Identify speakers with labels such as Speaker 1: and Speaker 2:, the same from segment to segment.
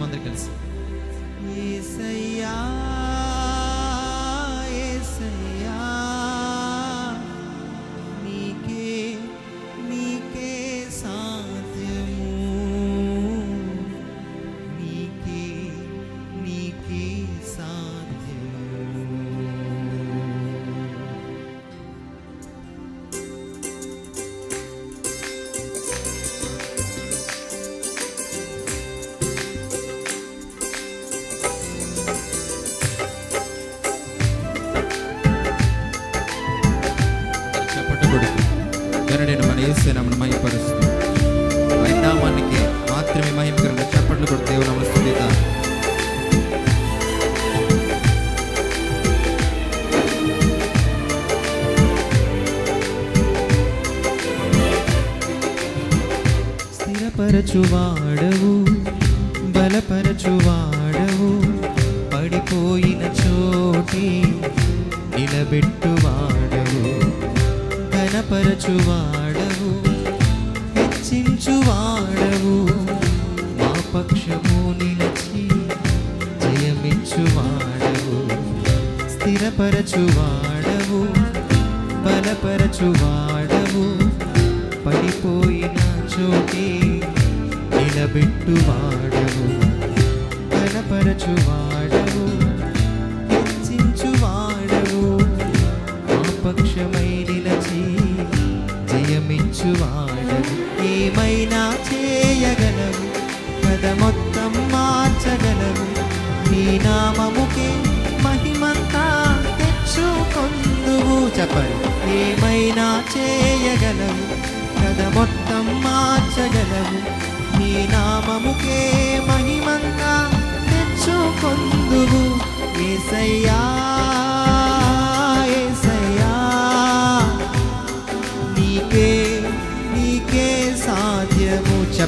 Speaker 1: పాడదాం కలిసి. గరుడైన మన మనం మహిమపరుస్తూ ఆయన నామానికి మాత్రమే మహిమకరంగా చప్పట్లు కూడా దేవుని నమస్తుతా
Speaker 2: స్థిరపరచువాడవు బలపరచువాడవు పడిపోయిన చోటి నిలబెట్టువ బలపరచువాడవు హెచ్చించువాడవు. మా పక్షము నిలచి జయమిచ్చువాడవు స్థిరపరచువాడవు బలపరచువాడవు. పడిపోయిన చోటి నిలబెట్టువాడవు బలపరచువాడవు హెచ్చించువాడవు. మా పక్షమైన నిలచి ఏమైనా చేయగలవు. కథ మొత్తం మార్చగలవు. నీ నామముకే మహిమంతా తెచ్చుకొందువు. చెప్పరు ఏమైనా చేయగలవు. కథ మొత్తం మార్చగలవు. నీ నామముకే మహిమంతా తెచ్చుకొందువు. ఏసయ్యా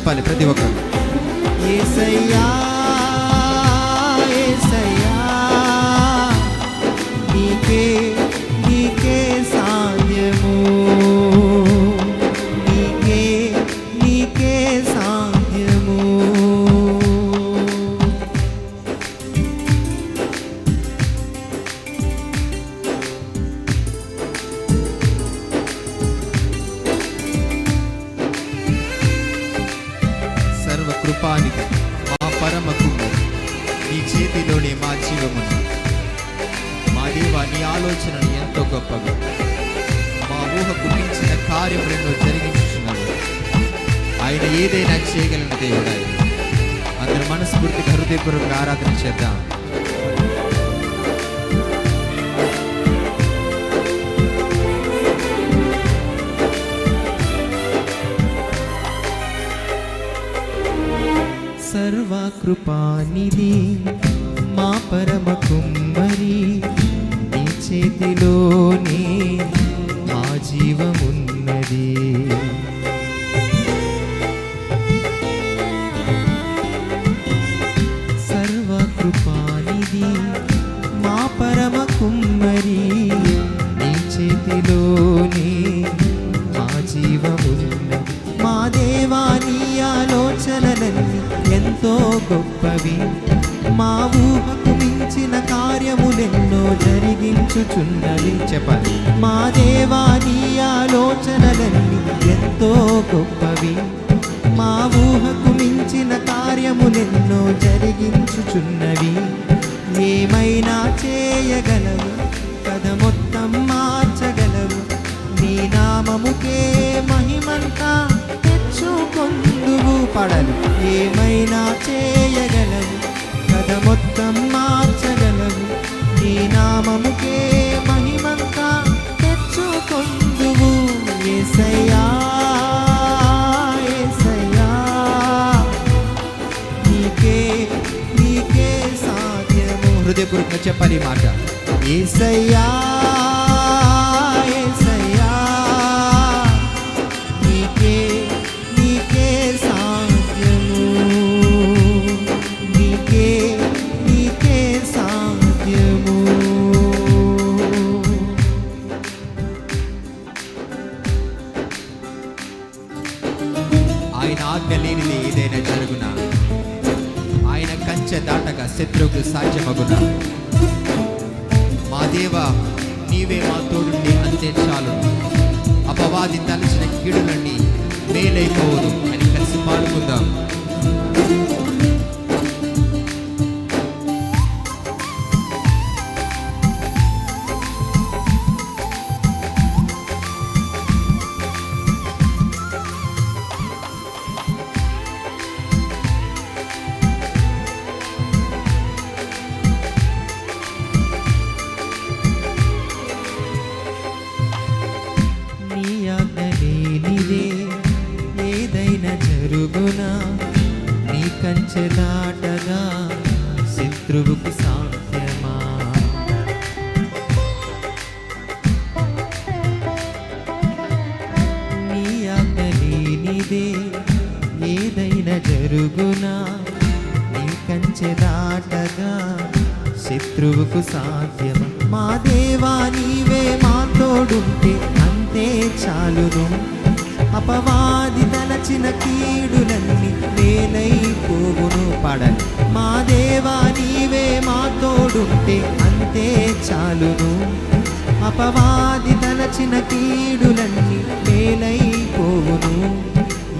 Speaker 1: చెప్పాలి ప్రతి ఒక్కరు.
Speaker 2: ఏసయ్యా.
Speaker 1: చేతిలోనే మా జీవమును మా దేవ నీ ఆలోచనలు ఎంతో గొప్పవి. మా ఊహ గురించిన కార్యం కార్యములను జరిగించుచున్నాడు ఆయన ఏదైనా చేయగలిగిన దేవుడు అందరి అందరు మనస్ఫూర్తిగా హృదయపూర్వక ఆరాధన చేద్దాం.
Speaker 2: సర్వకృపానిధి మా పరమ కుమ్మరి నీ చేతిలోనే మా జీవమున్నది. సర్వకృపానిధి మా పరమ కుమ్మరి నీ చేతిలోనే ఎంతో గొప్పవి. మా ఊహకు మించిన కార్యములెన్నో జరిగించుచున్నవి
Speaker 1: చెప్పాలి
Speaker 2: మా దేవా నీ ఆలోచనలన్నీ ఎంతో గొప్పవి. మా ఊహకు మించిన కార్యములెన్నో జరిగించుచున్నవి. ఏమైనా చేయగలవు? పడదు ఏమైనా చేయగలవు కథ మొత్తం మార్చగలవు నీ నామముకే మహిమంతా తెచ్చుకొందువు ఏసయ్యా ఏసయ్యా. నీకే నీకే సాధ్యము.
Speaker 1: హృదయపూర్వకంగా చెప్పాలి మాట.
Speaker 2: ఏసయ్యా
Speaker 1: ఆయన ఆజ్ఞ లేనిది ఏదైనా జరుగున? ఆయన శత్రువుకు సాధ్యమగునా? మా దేవ నీవే మా తోడుండి అంతే చాలు. అపవాది తలచిన కీడులన్నీ మేలైపోదు అని కలిసి పాడుకుందాం.
Speaker 2: కంచె దాటగా శత్రువుకు సాధ్యమా? నీ ఆజ్ఞ లేనిదే ఏదైనా జరుగునా? నీ కంచె దాటగా శత్రువుకు సాధ్యమా? మా దేవా నీవే మా తోడుంటే అంతే చాలును. అపవాది తలచిన కీడులను చాలును అపవాది తలచిన కీడులన్నీ మేలైపోను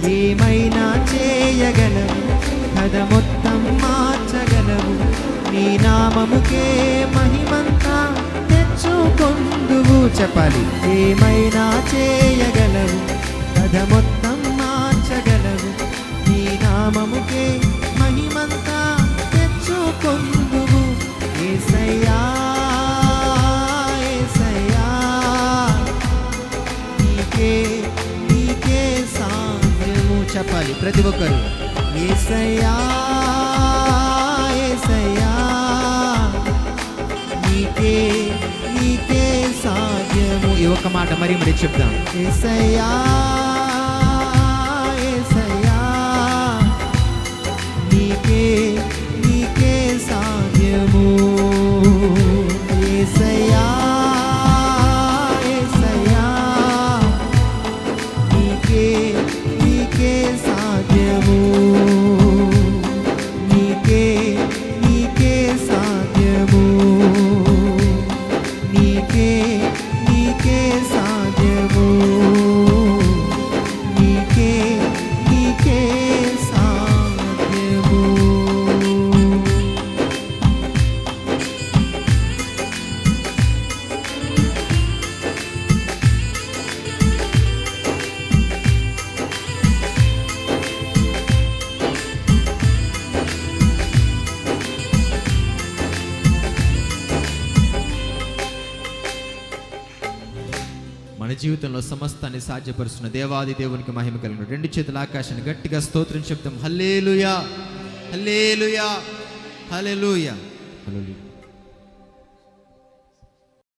Speaker 2: ఏమైనా చేయగలవు? కథ మొత్తం మార్చగలవు. నీ నామముకే మహిమంతా తెచ్చుకొందువు. చెప్పాలి ఏమైనా చేయగలవు? కథ మొత్తం మార్చగలవు. నీ నామముకే చెప్పాలి ప్రతి ఒక్కరు. ఏసయ్యా ఏసయ్యా నీకే నీకే సాధ్యము. ఈ ఒక్క మాట మరి మరి చెప్దాం. ఏసయ్యా
Speaker 1: మన జీవితంలో సమస్తాన్ని సాధ్యపరుస్తున్న దేవాది దేవునికి మహిమ కలిగిన రెండు చేతుల ఆకాశాన్ని గట్టిగా స్తోత్రం చెప్తాం. హల్లేలుయా! హల్లేలుయా! హల్లెలూయా! హల్లెలూయా!